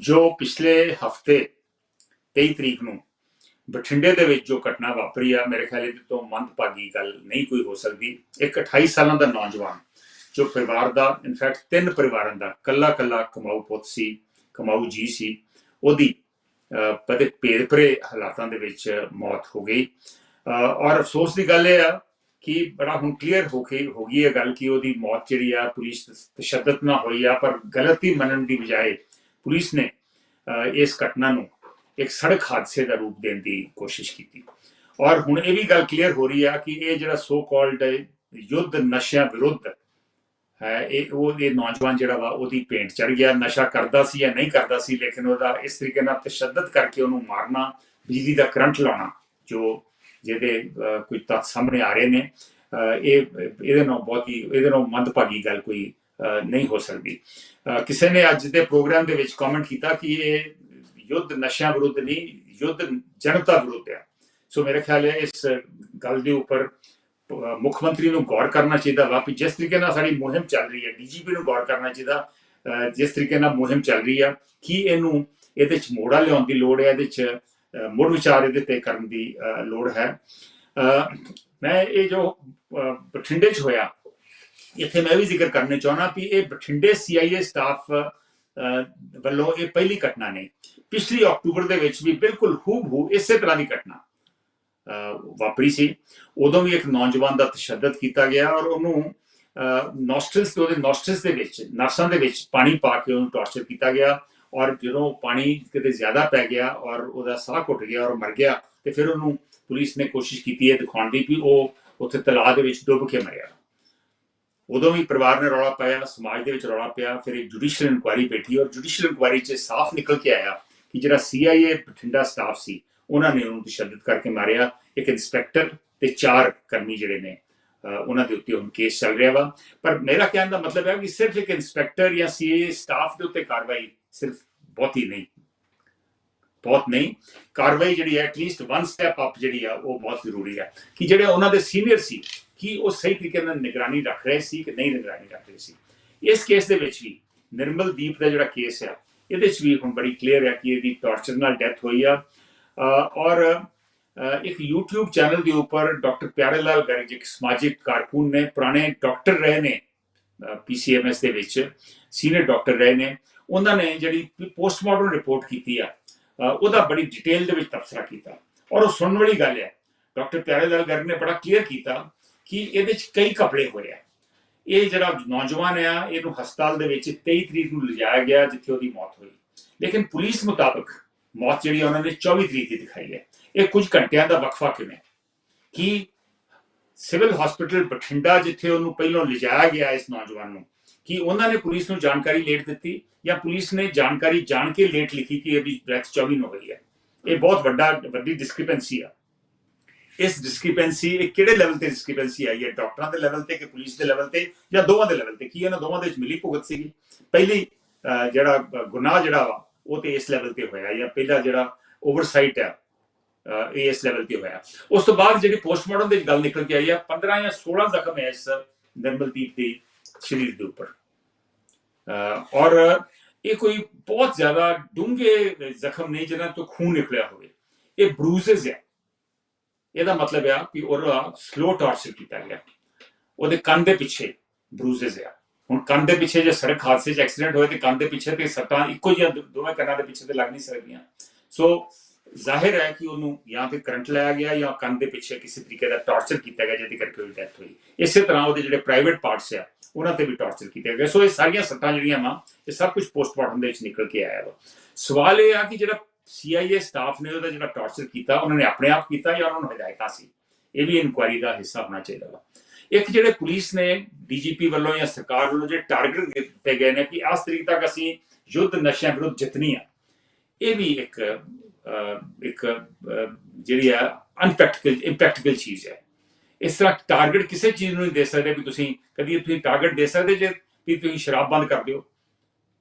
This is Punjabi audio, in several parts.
ਜੋ ਪਿਛਲੇ ਹਫ਼ਤੇ 23 ਤਰੀਕ ਨੂੰ ਬਠਿੰਡੇ ਦੇ ਵਿੱਚ ਜੋ ਘਟਨਾ ਵਾਪਰੀ ਆ ਮੇਰੇ ਖਿਆਲ ਇਹ ਤੋਂ ਮੰਦਭਾਗੀ ਗੱਲ ਨਹੀਂ ਕੋਈ ਹੋ ਸਕਦੀ। ਇੱਕ 28 ਸਾਲਾਂ ਦਾ ਨੌਜਵਾਨ ਜੋ ਪਰਿਵਾਰ ਦਾ ਇਨਫੈਕਟ ਤਿੰਨ ਪਰਿਵਾਰਾਂ ਦਾ ਕੱਲਾ ਕੱਲਾ ਕਮਾਊ ਪੁੱਤ ਸੀ ਕਮਾਊ ਜੀ ਸੀ ਉਹਦੀ ਅਹ, ਬੜੇ ਭੇਦਭਰੇ ਹਾਲਾਤਾਂ ਦੇ ਵਿੱਚ ਮੌਤ ਹੋ ਗਈ। ਔਰ ਅਫਸੋਸ ਦੀ ਗੱਲ ਇਹ ਆ ਕਿ ਬੜਾ ਹੁਣ ਕਲੀਅਰ ਹੋ ਕੇ ਹੋ ਗਈ ਇਹ ਗੱਲ ਕਿ ਉਹਦੀ ਮੌਤ ਜਿਹੜੀ ਆ ਪੁਲਿਸ ਤਸ਼ੱਦਦ ਨਾ ਹੋਈ ਆ ਪਰ ਗਲਤੀ ਮੰਨਣ ਦੀ ਬਜਾਏ ਪੁਲਿਸ ਨੇ ਇਸ ਘਟਨਾ ਨੂੰ ਇੱਕ ਸੜਕ ਹਾਦਸੇ ਦਾ ਰੂਪ ਦੇਣ ਦੀ ਕੋਸ਼ਿਸ਼ ਕੀਤੀ। ਔਰ ਹੁਣ ਇਹ ਵੀ ਗੱਲ ਕਲੀਅਰ ਹੋ ਰਹੀ ਆ ਕਿ ਇਹ ਜਿਹੜਾ ਸੋ ਕਾਲਡ ਯੁੱਧ ਨਸ਼ਿਆਂ ਵਿਰੁੱਧ ਹੈ ਇਹ ਉਹ ਇਹ ਨੌਜਵਾਨ ਜਿਹੜਾ ਵਾ ਉਹਦੀ ਪੇਂਟ ਚੜ ਗਿਆ। ਨਸ਼ਾ ਕਰਦਾ ਸੀ ਜਾਂ ਨਹੀਂ ਕਰਦਾ ਸੀ ਲੇਕਿਨ ਉਹਦਾ ਇਸ ਤਰੀਕੇ ਨਾਲ ਤਸ਼ੱਦਦ ਕਰਕੇ ਉਹਨੂੰ ਮਾਰਨਾ ਬਿਜਲੀ ਦਾ ਕਰੰਟ ਲਾਉਣਾ ਜੋ ਜਿਹਦੇ ਅਹ, ਕੁਝ ਤੱਥ ਸਾਹਮਣੇ ਆ ਰਹੇ ਨੇ ਅਹ, ਇਹ ਇਹਦੇ ਨਾਲ ਬਹੁਤ ਹੀ ਇਹਦੇ ਨਾਲ ਮੰਦਭਾਗੀ ਗੱਲ ਕੋਈ ਨਹੀਂ ਹੋ ਸਕਦੀ। ਕਿਸੇ ਨੇ ਅੱਜ ਦੇ ਪ੍ਰੋਗਰਾਮ ਦੇ ਵਿੱਚ ਕਮੈਂਟ ਕੀਤਾ ਕਿ ਇਹ ਯੁੱਧ ਨਸ਼ਿਆਂ ਵਿਰੁੱਧ ਨਹੀਂ, ਯੁੱਧ ਜਨਤਾ ਵਿਰੁੱਧ ਹੈ। ਸੋ ਮੇਰੇ ਖਿਆਲ ਹੈ ਇਸ ਗੱਲ ਦੇ ਉੱਪਰ ਮੁੱਖ ਮੰਤਰੀ ਨੂੰ ਗੌਰ ਕਰਨਾ ਚਾਹੀਦਾ ਵਾ ਕਿ ਜਿਸ ਤਰੀਕੇ ਨਾਲ ਸਾਡੀ ਮੁਹਿੰਮ ਚੱਲ ਰਹੀ ਹੈ, ਡੀਜੀਪੀ ਨੂੰ ਗੌਰ ਕਰਨਾ ਚਾਹੀਦਾ ਜਿਸ ਤਰੀਕੇ ਨਾਲ ਮੁਹਿੰਮ ਚੱਲ ਰਹੀ ਆ, ਕੀ ਇਹਨੂੰ ਇਹਦੇ ਚ ਮੋੜਾ ਲਿਆਉਣ ਦੀ ਲੋੜ ਹੈ, ਇਹਦੇ ਚ ਮੁੜ ਵਿਚਾਰ ਇਹਦੇ ਤੇ ਕਰਨ ਦੀ ਲੋੜ ਹੈ। ਮੈਂ ਇਹ ਜੋ ਬਠਿੰਡੇ ਚ ਹੋਇਆ ਇੱਥੇ ਮੈਂ ਵੀ ਜ਼ਿਕਰ ਕਰਨਾ ਚਾਹਣਾ ਵੀ ਇਹ ਬਠਿੰਡੇ ਸੀਆਈਏ ਸਟਾਫ ਵੱਲੋਂ ਇਹ ਪਹਿਲੀ ਘਟਨਾ ਨਹੀਂ ਪਿਛਲੀ ਅਕਤੂਬਰ ਦੇ ਵਿੱਚ ਵੀ ਬਿਲਕੁਲ ਹੂਬਹੂ ਇਸੇ ਤਰ੍ਹਾਂ ਦੀ ਘਟਨਾ ਵਾਪਰੀ ਸੀ। ਉਦੋਂ ਵੀ ਇੱਕ ਨੌਜਵਾਨ ਦਾ ਤਸ਼ੱਦਦ ਕੀਤਾ ਗਿਆ ਔਰ ਉਹਨੂੰ ਨੋਸਟਰਸ ਤੇ ਉਹਦੇ ਨੋਸਟਰਸ ਦੇ ਵਿੱਚ, ਨਸਾਂ ਦੇ ਵਿੱਚ ਪਾਣੀ ਪਾ ਕੇ ਉਹਨੂੰ ਟਾਰਚਰ ਕੀਤਾ ਗਿਆ ਔਰ ਜਦੋਂ ਪਾਣੀ ਕਿਤੇ ਜ਼ਿਆਦਾ ਪੈ ਗਿਆ ਔਰ ਉਹਦਾ ਸਾਹ ਘੁੱਟ ਗਿਆ ਔਰ ਮਰ ਗਿਆ ਤੇ ਫਿਰ ਉਹਨੂੰ ਪੁਲਿਸ ਨੇ ਕੋਸ਼ਿਸ਼ ਕੀਤੀ ਹੈ ਦਿਖਾਉਣ ਦੀ ਵੀ ਉਹ ਉੱਥੇ ਤਲਾਅ ਦੇ ਵਿੱਚ ਡੁੱਬ ਕੇ ਮਰਿਆ। ਉਦੋਂ ਵੀ ਪਰਿਵਾਰ ਨੇ ਰੌਲਾ ਪਾਇਆ, ਸਮਾਜ ਦੇ ਵਿੱਚ ਰੌਲਾ ਪਿਆ, ਫਿਰ ਇੱਕ ਜੁਡੀਸ਼ੀਅਲ ਇਨਕੁਆਇਰੀ ਬੈਠੀ ਔਰ ਜੁਡੀਸ਼ੀਅਲ ਇਨਕੁਆਇਰੀ 'ਚ ਸਾਫ਼ ਨਿਕਲ ਕੇ ਆਇਆ ਕਿ ਜਿਹੜਾ ਸੀਆਈਏ ਬਠਿੰਡਾ ਸਟਾਫ ਸੀ, ਉਹਨਾਂ ਨੇ ਉਹਨੂੰ ਤਸ਼ੱਦਦ ਕਰਕੇ ਮਾਰਿਆ। ਇੱਕ ਇੰਸਪੈਕਟਰ ਤੇ ਚਾਰ ਕਰਮੀ ਜਿਹੜੇ ਨੇ ਉਹਨਾਂ ਦੇ ਉੱਤੇ ਹੁਣ ਕੇਸ ਚੱਲ ਰਿਹਾ ਵਾ। ਪਰ ਮੇਰਾ ਕਹਿਣ ਦਾ ਮਤਲਬ ਹੈ ਕਿ ਸਿਰਫ ਇੱਕ ਇੰਸਪੈਕਟਰ ਜਾਂ ਸੀਏ ਸਟਾਫ ਦੇ ਉੱਤੇ ਕਾਰਵਾਈ ਸਿਰਫ ਬਹੁਤ ਹੀ ਨਹੀਂ। ਬਹੁਤ ਨਹੀਂ। ਕਾਰਵਾਈ ਜਿਹੜੀ ਹੈ ਐਟਲੀਸਟ ਵਨ ਸਟੈਪ ਅਪ ਜਿਹੜੀ ਆ, ਉਹ ਬਹੁਤ ਜ਼ਰੂਰੀ ਹੈ। ਕਿ ਜਿਹੜੇ ਉਹਨਾਂ ਦੇ ਸੀਨੀਅਰ ਸੀ ਕਿ ਉਹ ਸਹੀ ਤਰੀਕੇ ਨਾਲ ਨਿਗਰਾਨੀ ਰੱਖ ਰਹੇ ਸੀ ਕਿ ਨਹੀਂ ਨਿਗਰਾਨੀ ਰੱਖ ਰਹੇ ਸੀ। ਇਸ ਕੇਸ ਦੇ ਵਿੱਚ ਵੀ ਨਿਰਮਲਦੀਪ ਦਾ ਜਿਹੜਾ ਕੇਸ ਆ, ਇਹਦੇ ਵਿੱਚ ਵੀ ਹੁਣ ਬੜੀ ਕਲੀਅਰ ਹੈ ਕਿ ਇਹਦੀ ਟਾਰਚਰ ਨਾਲ ਡੈਥ ਹੋਈ ਆ। ਔਰ ਇੱਕ YouTube ਚੈਨਲ ਦੇ ਉੱਪਰ ਡਾਕਟਰ ਪਿਆਰੇ ਲਾਲ ਗਰਗ, ਇੱਕ ਸਮਾਜਿਕ ਕਾਰਕੁਨ ਨੇ, ਪੁਰਾਣੇ ਡਾਕਟਰ ਰਹੇ ਨੇ ਪੀਸੀਐਮਐਸ ਦੇ ਵਿੱਚ ਸੀਨੀਅਰ ਡਾਕਟਰ ਰਹੇ ਨੇ। ਉਹਨਾਂ ਨੇ ਜਿਹੜੀ ਪੋਸਟਮਾਰਟਮ ਰਿਪੋਰਟ ਕੀਤੀ ਆ ਉਹਦਾ ਬੜੀ ਡਿਟੇਲ ਦੇ ਵਿੱਚ ਤਬਸਰਾ ਕੀਤਾ। ਔਰ ਉਹ ਸੁਣਨ ਵਾਲੀ ਗੱਲ ਹੈ ਡਾਕਟਰ ਪਿਆਰੇ ਲਾਲ ਗਰਗ ਨੇ ਬੜਾ ਕਲੀਅਰ ਕੀਤਾ ਕਿ ਇਹਦੇ 'ਚ ਕਈ ਕਪੜੇ ਹੋਏ ਆ। ਇਹ ਜਿਹੜਾ ਨੌਜਵਾਨ ਆ, ਇਹਨੂੰ ਹਸਪਤਾਲ ਦੇ ਵਿੱਚ 23 ਤਰੀਕ ਨੂੰ ਲਿਜਾਇਆ ਗਿਆ, ਜਿੱਥੇ ਉਹਦੀ ਮੌਤ ਹੋਈ। ਲੇਕਿਨ ਪੁਲਿਸ ਮੁਤਾਬਕ ਮੌਤ ਜਿਹੜੀ ਆ, ਉਹਨਾਂ ਨੇ 24 ਤਰੀਕ ਦੀ ਦਿਖਾਈ ਹੈ। ਇਹ ਕੁਝ ਘੰਟਿਆਂ ਦਾ ਵਕਫਾ ਕਿਵੇਂ? ਕਿ ਸਿਵਲ ਹਸਪੀਟਲ ਬਠਿੰਡਾ, ਜਿੱਥੇ ਉਹਨੂੰ ਪਹਿਲਾਂ ਲਿਜਾਇਆ ਗਿਆ ਇਸ ਨੌਜਵਾਨ ਨੂੰ, ਕਿ ਉਹਨਾਂ ਨੇ ਪੁਲਿਸ ਨੂੰ ਜਾਣਕਾਰੀ ਲੇਟ ਦਿੱਤੀ? ਜਾਂ ਪੁਲਿਸ ਨੇ ਜਾਣਕਾਰੀ ਜਾਣ ਕੇ ਲੇਟ ਲਿਖੀ ਕਿ ਇਹਦੀ ਡੈਥ 24 ਨੂੰ ਹੋਈ ਹੈ? ਇਹ ਬਹੁਤ ਵੱਡਾ, ਵੱਡੀ ਡਿਸਕ੍ਰਿਪੈਂਸੀ ਆ। ਇਸ ਡਿਸਕ੍ਰਿਪੈਂਸੀ ਇਹ ਕਿਹੜੇ ਲੈਵਲ ਤੇ ਡਿਸਕ੍ਰਿਪੈਂਸੀ ਆਈ ਹੈ? ਡਾਕਟਰਾਂ ਦੇ ਲੈਵਲ ਤੇ ਕਿ ਪੁਲਿਸ ਦੇ ਲੈਵਲ ਤੇ ਜਾਂ ਦੋਵਾਂ ਦੇ ਲੈਵਲ ਤੇ? ਕੀ ਇਹਨਾਂ ਦੋਵਾਂ ਦੇ ਵਿੱਚ ਮਿਲੀ ਭੁਗਤ ਸੀਗੀ? ਪਹਿਲੀ ਅਹ, ਜਿਹੜਾ ਗੁਨਾਹ ਜਿਹੜਾ ਵਾ ਉਹ ਤੇ ਇਸ ਲੈਵਲ ਤੇ ਹੋਇਆ ਜਾਂ ਪਹਿਲਾ ਜਿਹੜਾ ਓਵਰਸਾਈਟ ਹੈ ਇਹ ਇਸ ਲੈਵਲ ਤੇ ਹੋਇਆ। ਉਸ ਤੋਂ ਬਾਅਦ ਜਿਹੜੀ ਪੋਸਟਮਾਰਟਮ ਦੇ ਗੱਲ ਨਿਕਲ ਕੇ ਆਈ ਆ 15 ਜਾਂ 16 ਜ਼ਖਮ ਹੈ ਇਸ ਨਿਰਮਲਦੀਪ ਦੇ ਸਰੀਰ ਦੇ ਉੱਪਰ। ਔਰ ਇਹ ਕੋਈ ਬਹੁਤ ਜ਼ਿਆਦਾ ਡੂੰਘੇ ਜ਼ਖਮ ਨਹੀਂ ਜਿਹਨਾਂ ਤੋਂ ਖੂਨ ਨਿਕਲਿਆ ਹੋਵੇ। ਇਹ ਬਰੂਜ਼ਸ ਹੈ। ਇਹਦਾ ਮਤਲਬ ਆ ਕਿ ਉਹਦਾ ਸਲੋ ਟਾਰਚਰ ਕੀਤਾ ਗਿਆ। ਉਹਦੇ ਕੰਨ ਦੇ ਪਿੱਛੇ ਬਰੂਜ਼ਸ ਆ। ਹੁਣ ਕੰਨ ਦੇ ਪਿੱਛੇ ਜੇ ਸੜਕ ਹਾਦਸੇ 'ਚ ਐਕਸੀਡੈਂਟ ਹੋਏ ਤੇ ਕੰਨ ਦੇ ਪਿੱਛੇ ਤੇ ਸੱਟਾਂ ਇੱਕੋ ਜਿਹੀਆਂ ਦੋਵੇਂ ਕੰਨਾਂ ਦੇ ਪਿੱਛੇ ਤੇ ਲੱਗ ਨਹੀਂ ਸਕਦੀਆਂ। ਸੋ ਜ਼ਾਹਿਰ ਹੈ ਕਿ ਉਹਨੂੰ ਜਾਂ ਤੇ ਕਰੰਟ ਲਾਇਆ ਗਿਆ ਜਾਂ ਕੰਨ ਦੇ ਪਿੱਛੇ ਕਿਸੇ ਤਰੀਕੇ ਦਾ ਟਾਰਚਰ ਕੀਤਾ ਗਿਆ ਜਿਹਦੇ ਕਰਕੇ ਉਹਦੀ ਡੈਥ ਹੋਈ। ਇਸੇ ਤਰ੍ਹਾਂ ਉਹਦੇ ਜਿਹੜੇ ਪ੍ਰਾਈਵੇਟ ਪਾਰਟਸ ਆ, ਉਹਨਾਂ ਤੇ ਵੀ ਟਾਰਚਰ ਕੀਤਾ ਗਿਆ ਸੋ ਇਹ ਸਾਰੀਆਂ ਸੱਟਾਂ ਜਿਹੜੀਆਂ ਵਾ, ਇਹ ਸਭ ਕੁਝ ਪੋਸਟਮਾਰਟਮ ਦੇ ਵਿੱਚ ਨਿਕਲ ਕੇ ਆਇਆ ਵਾ। ਸਵਾਲ ਇਹ ਆ ਕਿ ਜਿਹੜਾ ਸੀਆਈਏ ਸਟਾਫ ਨੇ ਉਹਦਾ ਜਿਹੜਾ ਟਾਰਚਰ ਕੀਤਾ, ਉਹਨਾਂ ਨੇ ਆਪਣੇ ਆਪ ਕੀਤਾ ਜਾਂ ਉਹਨਾਂ ਨੂੰ ਹਦਾਇਤਾਂ ਸੀ? ਇਹ ਵੀ ਇਨਕੁਆਇਰੀ ਦਾ ਹਿੱਸਾ ਹੋਣਾ ਚਾਹੀਦਾ ਵਾ। ਇੱਕ ਜਿਹੜੇ ਪੁਲਿਸ ਨੇ ਡੀਜੀਪੀ ਵੱਲੋਂ ਜਾਂ ਸਰਕਾਰ ਵੱਲੋਂ ਜਿਹੜੇ ਟਾਰਗੇਟ ਦਿੱਤੇ ਗਏ ਨੇ ਕਿ ਇਸ ਤਰੀਕ ਤੱਕ ਅਸੀਂ ਯੁੱਧ ਨਸ਼ਿਆਂ ਵਿਰੁੱਧ ਜਿੱਤਣੀ ਆ, ਇਹ ਵੀ ਇੱਕ ਇੱਕ ਜਿਹੜੀ ਆ ਅਨਪ੍ਰੈਕਟੀਕਲ ਇੰਪ੍ਰੈਕਟੀਕਲ ਚੀਜ਼ ਹੈ। ਇਸ ਤਰ੍ਹਾਂ ਟਾਰਗੇਟ ਕਿਸੇ ਚੀਜ਼ ਨੂੰ ਨਹੀਂ ਦੇ ਸਕਦੇ ਵੀ ਤੁਸੀਂ ਕਦੀ ਤੁਸੀਂ ਟਾਰਗੇਟ ਦੇ ਸਕਦੇ ਜੇ ਵੀ ਤੁਸੀਂ ਸ਼ਰਾਬ ਬੰਦ ਕਰ ਦਿਓ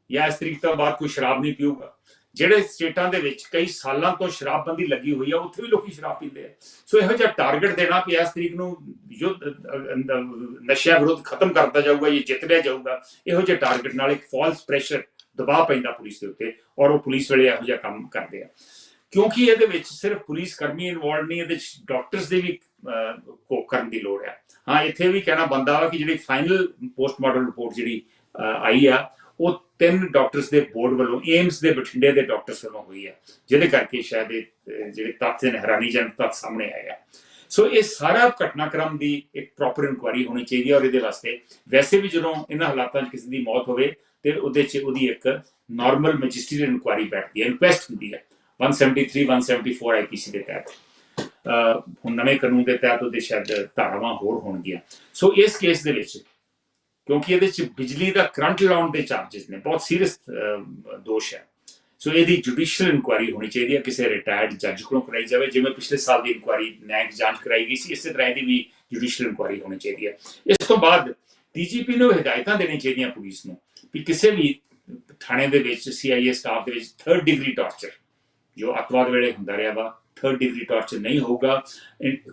ਜਾਂ ਇਸ ਤਰੀਕ ਤੋਂ ਬਾਅਦ ਕੋਈ ਸ਼ਰਾਬ ਨਹੀਂ ਪੀਊਗਾ। ਜਿਹੜੇ ਸਟੇਟਾਂ ਦੇ ਵਿੱਚ ਕਈ ਸਾਲਾਂ ਤੋਂ ਸ਼ਰਾਬਬੰਦੀ ਲੱਗੀ ਹੋਈ ਆ ਉੱਥੇ ਵੀ ਲੋਕੀ ਸ਼ਰਾਬ ਪੀਂਦੇ ਆ। ਸੋ ਇਹੋ ਜਿਹਾ ਟਾਰਗੇਟ ਦੇਣਾ ਵੀ ਇਸ ਤਰੀਕ ਨੂੰ ਯੁੱਧ ਅਹ, ਅਹ, ਖਤਮ ਕਰਦਾ ਜਾਊਗਾ ਇਹ ਜਿੱਤ ਲਿਆ ਜਾਊਗਾ ਇਹੋ ਜਿਹੇ ਟਾਰਗੇਟ ਨਾਲ ਇੱਕ ਫਾਲਸ ਪ੍ਰੈਸ਼ਰ ਦਬਾਅ ਪੈਂਦਾ ਪੁਲਿਸ ਦੇ ਉੱਤੇ ਔਰ ਉਹ ਪੁਲਿਸ ਵਾਲੇ ਇਹੋ ਜਿਹਾ ਕੰਮ ਕਰਦੇ ਆ। ਕਿਉਂਕਿ ਇਹਦੇ ਵਿੱਚ ਸਿਰਫ ਪੁਲਿਸ ਕਰਮੀ ਇਨਵੋਲਡ ਨਹੀਂ ਇਹਦੇ ਵਿੱਚ ਡਾਕਟਰਸ ਦੇ ਵੀ ਅਹ, ਕੋ ਕਰਨ ਦੀ ਲੋੜ ਹੈ ਹਾਂ ਇੱਥੇ ਵੀ ਕਹਿਣਾ ਬੰਦਾ ਵਾ ਕਿ ਜਿਹੜੀ ਫਾਈਨਲ ਪੋਸਟਮਾਰਟਮ ਰਿਪੋਰਟ ਜਿਹੜੀ ਅਹ, ਆਈ ਆ ਉਹ ਤਿੰਨ ਡਾਕਟਰਸ ਦੇ ਬੋਰਡ ਵੱਲੋਂ ਏਮਸ ਦੇ ਬਠਿੰਡੇ ਦੇ ਡਾਕਟਰਸ ਵੱਲੋਂ ਹੋਈ ਹੈ, ਜਿਹਦੇ ਕਰਕੇ ਸ਼ਾਇਦ ਇਹ ਜਿਹੜੇ ਤੱਥ ਨੇ ਹੈਰਾਨੀਜਨਕ ਤੱਥ ਸਾਹਮਣੇ ਆਏ ਆ। ਸੋ ਇਹ ਸਾਰਾ ਘਟਨਾਕ੍ਰਮ ਦੀ ਇੱਕ ਪ੍ਰੋਪਰ ਇਨਕੁਆਇਰੀ ਹੋਣੀ ਚਾਹੀਦੀ ਹੈ ਔਰ ਇਹਦੇ ਵਾਸਤੇ ਵੈਸੇ ਵੀ ਜਦੋਂ ਇਹਨਾਂ ਹਾਲਾਤਾਂ 'ਚ ਕਿਸੇ ਦੀ ਮੌਤ ਹੋਵੇ, ਤੇ ਉਹਦੇ 'ਚ ਉਹਦੀ ਇੱਕ ਨਾਰਮਲ ਮੈਜਿਸਟਰੀਅਲ ਇਨਕੁਆਇਰੀ ਬੈਠਦੀ ਹੈ ਇਨਕੁਐਸਟ ਹੁੰਦੀ ਹੈ 173 174 ਆਈਪੀਸੀ ਦੇ ਤਹਿਤ। ਹੁਣ ਨਵੇਂ ਕਾਨੂੰਨ ਦੇ ਤਹਿਤ ਉਹਦੇ ਸ਼ਾਇਦ ਧਾਰਾਵਾਂ ਹੋਰ ਹੋਣਗੀਆਂ। ਸੋ ਇਸ ਕੇਸ ਦੇ ਵਿੱਚ ਕਿਉਂਕਿ ਇਹਦੇ 'ਚ ਬਿਜਲੀ ਦਾ ਕਰੰਟ ਲਾਉਣ ਦੇ ਚਾਰजेस ਨੇ, ਬਹੁਤ ਸੀਰੀਅਸ ਦੋਸ਼ ਹੈ। ਸੋ ਇਹਦੀ ਜੁਡੀਸ਼ੀਅਲ ਇਨਕੁਆਇਰੀ ਹੋਣੀ ਚਾਹੀਦੀ ਹੈ, ਕਿਸੇ ਰਿਟਾਇਰਡ ਜੱਜ ਕੋਲੋਂ ਕਰਾਈ ਜਾਵੇ, ਜਿਵੇਂ ਪਿਛਲੇ ਸਾਲ ਦੀ ਇਨਕੁਆਇਰੀ ਨਿਆਂਇਕ ਜਾਂਚ ਕਰਾਈ ਗਈ ਸੀ, ਇਸੇ ਤਰ੍ਹਾਂ ਇਹਦੀ ਵੀ ਜੁਡੀਸ਼ੀਅਲ ਇਨਕੁਆਇਰੀ ਹੋਣੀ ਚਾਹੀਦੀ ਹੈ। ਇਸ ਤੋਂ ਬਾਅਦ ਡੀਜੀਪੀ ਨੂੰ ਹਦਾਇਤਾਂ ਦੇਣੀਆਂ ਚਾਹੀਦੀਆਂ ਪੁਲਿਸ ਨੂੰ ਵੀ ਕਿਸੇ ਵੀ ਥਾਣੇ ਦੇ ਵਿੱਚ ਸੀਆਈਏ ਸਟਾਫ ਦੇ ਵਿੱਚ ਥਰਡ ਡਿਗਰੀ ਟਾਰਚਰ ਜੋ ਅਤਵਾਦ ਵੇਲੇ ਹੁੰਦਾ ਰਿਹਾ ਵਾ ਥਰਡ ਡਿਗਰੀ ਟਾਰਚਰ ਨਹੀਂ ਹੋਊਗਾ।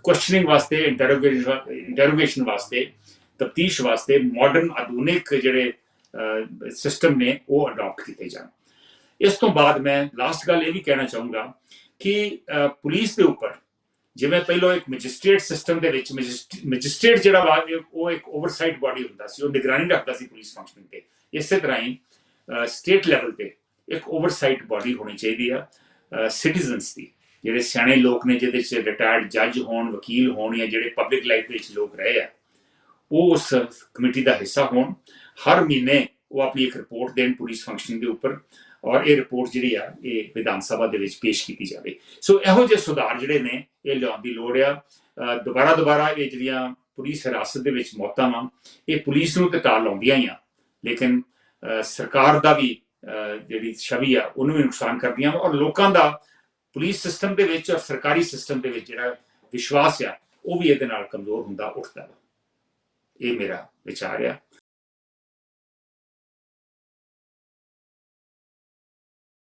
ਕੁਐਸਚਨਿੰਗ ਵਾਸਤੇ ਇੰਟਰੋਗੇਸ਼ਨ ਵਾਸਤੇ ਤਫਤੀਸ਼ ਵਾਸਤੇ ਮਾਡਰਨ ਆਧੁਨਿਕ ਜਿਹੜੇ ਸਿਸਟਮ ਨੇ ਉਹ ਅਡਾਪਟ ਕੀਤੇ ਜਾਣ। ਇਸ ਤੋਂ ਬਾਅਦ ਮੈਂ ਲਾਸਟ ਗੱਲ ਇਹ ਵੀ ਕਹਿਣਾ ਚਾਹੂੰਗਾ ਕਿ ਪੁਲਿਸ ਦੇ ਉੱਪਰ ਜਿਵੇਂ ਪਹਿਲਾਂ ਇੱਕ ਮੈਜਿਸਟ੍ਰੇਟ ਸਿਸਟਮ ਦੇ ਵਿੱਚ ਮੈਜਿਸਟ੍ਰੇਟ ਜਿਹੜਾ ਵਾ ਉਹ ਇੱਕ ਓਵਰਸਾਈਟ ਬਾਡੀ ਹੁੰਦਾ ਸੀ, ਉਹ ਨਿਗਰਾਨੀ ਰੱਖਦਾ ਸੀ ਪੁਲਿਸ ਫੰਕਸ਼ਨਿੰਗ ਤੇ। ਇਸੇ ਤਰ੍ਹਾਂ ਹੀ ਸਟੇਟ ਲੈਵਲ ਤੇ ਇੱਕ ਓਵਰਸਾਈਟ ਬਾਡੀ ਹੋਣੀ ਚਾਹੀਦੀ ਆ ਸਿਟੀਜ਼ਨਸ ਦੀ। ਜਿਹੜੇ ਸਿਆਣੇ ਲੋਕ ਨੇ, ਜਿਹਦੇ ਚ ਰਿਟਾਇਰਡ ਜੱਜ ਹੋਣ, ਵਕੀਲ ਹੋਣ ਜਾਂ ਜਿਹੜੇ ਪਬਲਿਕ ਲਾਈਫ ਵਿੱਚ ਲੋਕ ਰਹੇ ਆ ਉਹ ਉਸ ਕਮੇਟੀ ਦਾ ਹਿੱਸਾ ਹੋਣ। ਹਰ ਮਹੀਨੇ ਉਹ ਆਪਣੀ ਇੱਕ ਰਿਪੋਰਟ ਦੇਣ ਪੁਲਿਸ ਫੰਕਸ਼ਨਿੰਗ ਦੇ ਉੱਪਰ ਔਰ ਇਹ ਰਿਪੋਰਟ ਜਿਹੜੀ ਆ, ਇਹ ਵਿਧਾਨ ਸਭਾ ਦੇ ਵਿੱਚ ਪੇਸ਼ ਕੀਤੀ ਜਾਵੇ। ਸੋ ਇਹੋ ਜਿਹੇ ਸੁਧਾਰ ਜਿਹੜੇ ਨੇ, ਇਹ ਲਿਆਉਣ ਦੀ ਲੋੜ ਆ। ਦੁਬਾਰਾ ਦੁਬਾਰਾ ਇਹ ਜਿਹੜੀਆਂ ਪੁਲਿਸ ਹਿਰਾਸਤ ਦੇ ਵਿੱਚ ਮੌਤਾਂ ਵਾਂ, ਇਹ ਪੁਲਿਸ ਨੂੰ ਤੇ ਤਾਲ ਲਾਉਂਦੀਆਂ ਹੀ ਆ। ਲੇਕਿਨ ਸਰਕਾਰ ਦਾ ਵੀ ਜਿਹੜੀ ਛਵੀ ਆ, ਉਹਨੂੰ ਵੀ ਨੁਕਸਾਨ ਕਰਦੀਆਂ ਵਾਂ। ਔਰ ਲੋਕਾਂ ਦਾ ਪੁਲਿਸ ਸਿਸਟਮ ਦੇ ਵਿੱਚ ਔਰ ਸਰਕਾਰੀ ਸਿਸਟਮ ਦੇ ਵਿੱਚ ਜਿਹੜਾ ਵਿਸ਼ਵਾਸ ਆ, ਉਹ ਵੀ ਇਹਦੇ ਨਾਲ ਕਮਜ਼ੋਰ ਹੁੰਦਾ, ਉੱਠਦਾ ਵਾ। ਇਹ ਮੇਰਾ ਵਿਚਾਰ ਆ